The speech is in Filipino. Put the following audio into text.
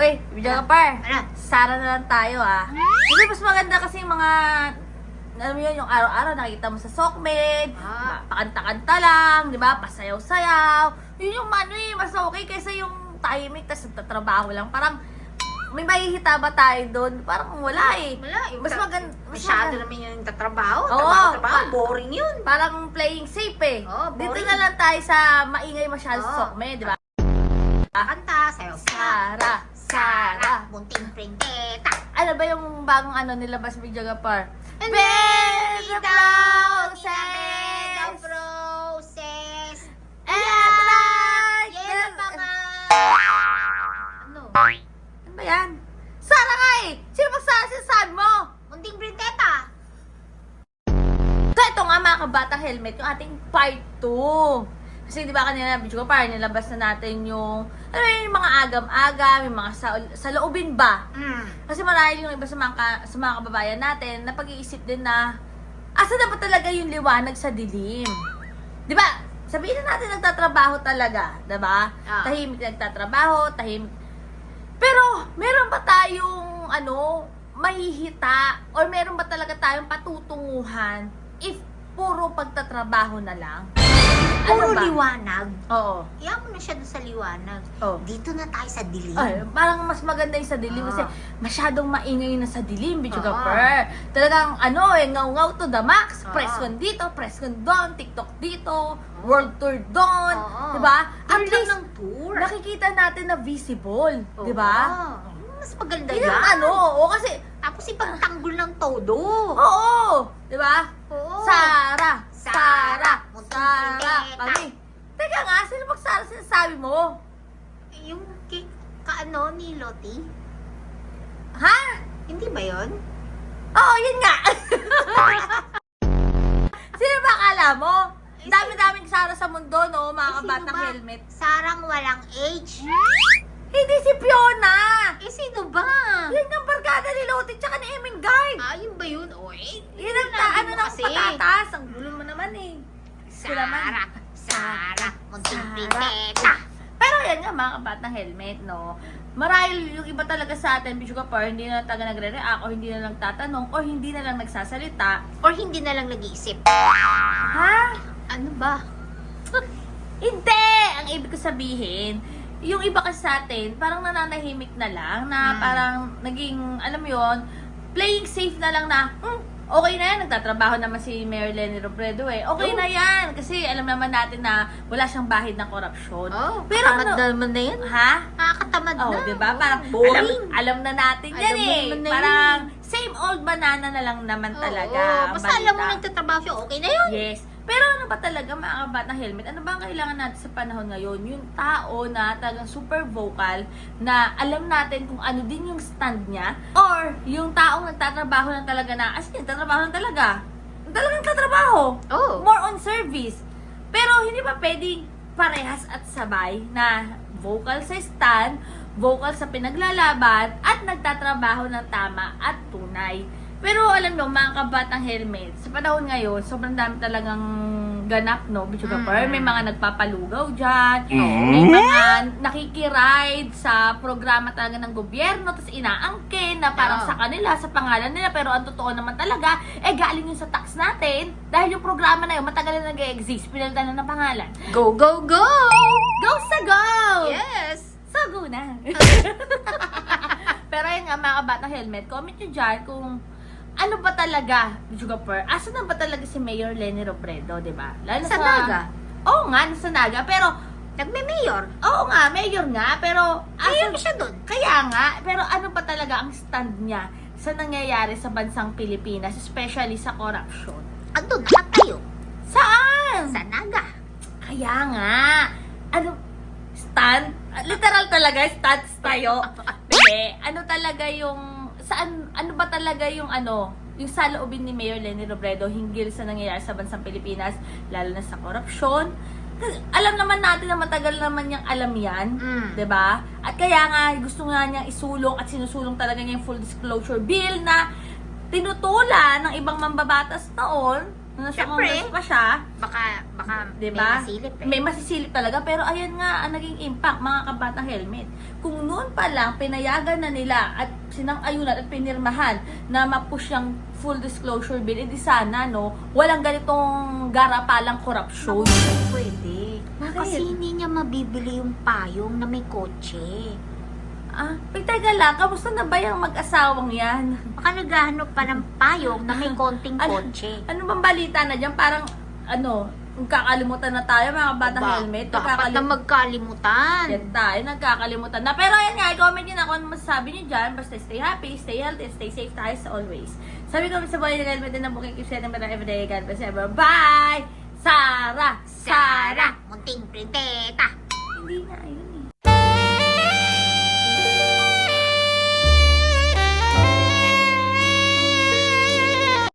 Video ka par. Ano? Sara na lang tayo ah. Kasi mas maganda kasi yung mga alam mo yun, yung araw-araw nakikita mo sa Sockmed, Ah. pakanta-kanta lang, di ba? Pasayaw-sayaw. Yun yung ano eh, mas okay kaysa yung timing, tapos nagtatrabaho lang. Parang, may mahihita ba tayo doon? Parang wala eh. Wala. Yung Mas ta- maganda. Mas Masyado maganda. naman yung tatrabaho. Oo. trabaho, trabaho. Pa- Boring yun. Parang playing safe eh. Oo, Dito boring. na lang tayo sa maingay masyado sa Oo. Sockmed, di ba? Kanta, sayo. Sara, Sara. Munting printeta. Ano ba yung bagong ano nilabas video ka par? And of Bed roses. of roses. And like the- mga... Ano? Ano ba yan? Sara nga eh! Sino sinasabi mo? Munting printeta. So ito nga mga kabatang helmet, yung ating part 2. Kasi di ba kanina video ko parang nilabas na natin yung, ano yun, yung mga agam-agam, yung mga sa, sa loobin ba? Mm. Kasi marahil yung iba sa mga, ka- sa mga kababayan natin na pag-iisip din na asa na ba talaga yung liwanag sa dilim? Di ba? Sabihin na natin nagtatrabaho talaga, di ba? Ah. Tahimik nagtatrabaho, tahimik. Pero meron ba tayong ano, mahihita or meron ba talaga tayong patutunguhan if puro pagtatrabaho na lang? Puro Ano ba? liwanag. Oo. Iyan mo na siya doon sa liwanag. Oh. Dito na tayo sa dilim. Ay, parang mas maganda yung sa dilim kasi Ah. masyadong maingay na sa dilim, bitch Oo. per. Talagang ano eh, ngaw-ngaw to the max. Oo. Press con dito, press con doon, TikTok dito, world tour doon. Oo. 'Di ba? At Tour lang least ng tour. nakikita natin na visible, 'di ba? Oo. Mas maganda Yun yan. ang ano, o kasi Tapos ipagtanggol ng todo. oo, 'di ba? Oo. Sara, Sara, Sara, Sara, Tita. kami. Teka Sara sinasabi mo? Yung kay, kaano ni Lottie? Ha? Hindi ba yon? Oo, yun nga. Sino ba akala mo? Dami-daming Sara sa mundo, no? Mga kabatang ba? helmet. Sarang walang age. Hindi si Fiona! Eh, sino ba? Yun yung barkada ni Lottie tsaka ni Emingard. Ah, yun ba yun? O, eh. Yun ang ta- ano ng patatas. Ang gulo mo naman eh. Sara, Sara. priteta. Pero yan nga mga kabatang helmet, no? Marahil yung iba talaga sa atin, Bishu Kapar, hindi na taga nagre-react o hindi na lang tatanong o hindi na lang nagsasalita. Or hindi na lang nag-iisip. Ha? Ano ba? Hindi! Ang ibig ko sabihin, yung iba kasi sa atin, parang nananahimik na lang, na Hmm. parang naging, alam mo yun, playing safe na lang na, hmm, okay na yan, nagtatrabaho naman si Lenny Robredo eh. Okay Oo. na yan, kasi alam naman natin na wala siyang bahid ng korupsyon. Oh, Pero katamad ano- naman na yan. Ha? Nakakatamad Oh, na. di ba? Parang alam, boring. alam na natin yan Alam mo eh. naman na yun. Parang same old banana na lang naman talaga. Oo, ang basta alam mo balita. nagtatrabaho siya, okay na yun. Yes. Pero ano ba talaga mga kabatang helmet? Ano ba ang kailangan natin sa panahon ngayon? Yung tao na talagang super vocal na alam natin kung ano din yung stand niya or yung taong nagtatrabaho lang talaga na as in, nagtatrabaho lang talaga. Talagang tatrabaho. Oh. More on service. Pero hindi ba pwedeng parehas at sabay na vocal sa stand, vocal sa pinaglalaban, at nagtatrabaho ng tama at tunay. Pero alam nyo, mga kabatang helmet, sa panahon ngayon, sobrang dami talagang ganap, no? Bicho Mm. May mga nagpapalugaw dyan, Oo. may mga nakikiride sa programa talaga ng gobyerno, tapos inaangkin na parang Oo. sa kanila, sa pangalan nila, pero ang totoo naman talaga, eh galing yun sa tax natin, dahil yung programa na yun, matagal na nag-exist, pinalitan na ng pangalan. Go, go, go! Go sa go! Yes! So, go na. Pero yun nga, mga kabatang helmet, comment nyo dyan kung ano ba talaga, Jugapur, asa na ba talaga si Mayor Lenny Robredo, di ba? Lalo Sa Naga? Oo nga, nasa Naga. Pero, Nagme-mayor. oo nga, mayor nga, pero, Mayor asa, siya dun. kaya nga, pero ano pa talaga ang stand niya sa nangyayari sa bansang Pilipinas, especially sa corruption? Andun, lahat tayo. Saan? Sa Naga. Kaya nga. Ano, stand? Literal talaga, stands tayo. Hindi. Ano talaga yung, saan, ano ba talaga yung ano, yung saloobin ni Mayor Lenny Robredo hinggil sa nangyayari sa bansang Pilipinas, lalo na sa korupsyon. Kasi alam naman natin na matagal naman niyang alam yan. Mm. 'di ba? At kaya nga gusto nga niyang isulong at sinusulong talaga niya yung full disclosure bill na tinutulan ng ibang mambabatas noon na nasa Siyempre. Pa siya. Baka, baka Di may ba? masilip eh. May masisilip talaga. Pero ayan nga ang naging impact, mga kabatang helmet. kung noon pa lang pinayagan na nila at sinang-ayunan at pinirmahan na mapush yung full disclosure bill, edi sana, no, walang ganitong garapalang korupsyon. Pwede. Bakit? Kasi hindi niya mabibili yung payong na may kotse. Ah, wait, teka lang, kamusta na ba yung mag-asawang yan? Baka naghahanap pa ng payong na may konting Ano- kotse. Ano bang balita na dyan? Parang, ano, kakalimutan na tayo, mga batang Ba- helmet. Dapat na magkalimutan. Yan tayo, nagkakalimutan na. Pero ayan nga, i-comment nyo na kung ano masasabi nyo dyan. Basta stay happy, stay healthy, stay safe tayo as always. Sabi ko sa buhay ng helmet din na booking keep setting better everyday. God bless everyone. Bye! Sara! Sara, munting printeta. Hindi na, yun